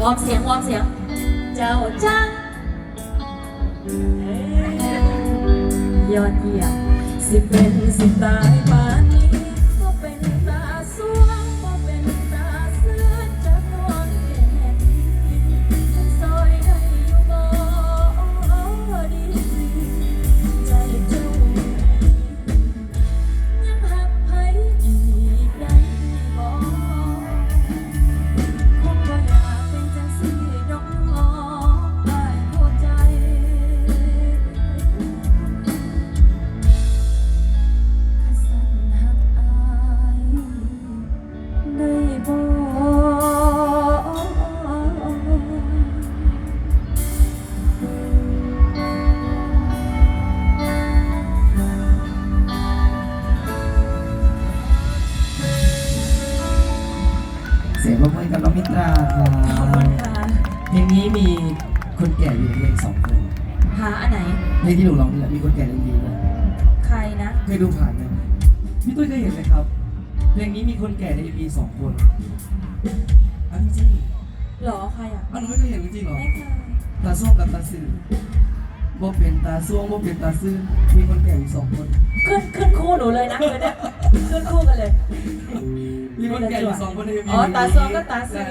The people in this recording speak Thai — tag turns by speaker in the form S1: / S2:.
S1: วอร์มเสียงวอร์มเสียง เจ้าจังยอดเยี่ยมสิเป็นสิตาย
S2: สียงปรบมือกับน้องมิตราครับ
S1: ขอบคุณค่ะ
S2: เพลงนี้มีคนแก่อยู่ในเพลงสองคน
S1: หาอันไหน
S2: เพลงที่หนูร้องนี่แหละมีคนแก่ในเพลงด้วย
S1: ใครนะ
S2: เคยดูผ่านไหมพี่ตุ้ยเคยเห็นไหมครับเพลงนี้มีคนแก่ในมีสองคนอันจริง
S1: หรอใครอะ
S2: อันหนูไม่เคยเห็นจริงๆหรอ
S1: ไม่เคย
S2: ตาส้วงกับตาซื่อ บ่เป็นตาส้วงบ่เป็นตาซื่อมีคนแก่อยู่สองคน
S1: ขึ้นขึ้นคู่หนูเลยนะเลยเนี่ยขึ้นคู่กันเลย
S2: มีคนแก่อยู่สองคนใน MV
S1: อ๋อตาซวงก็ตาซื่อ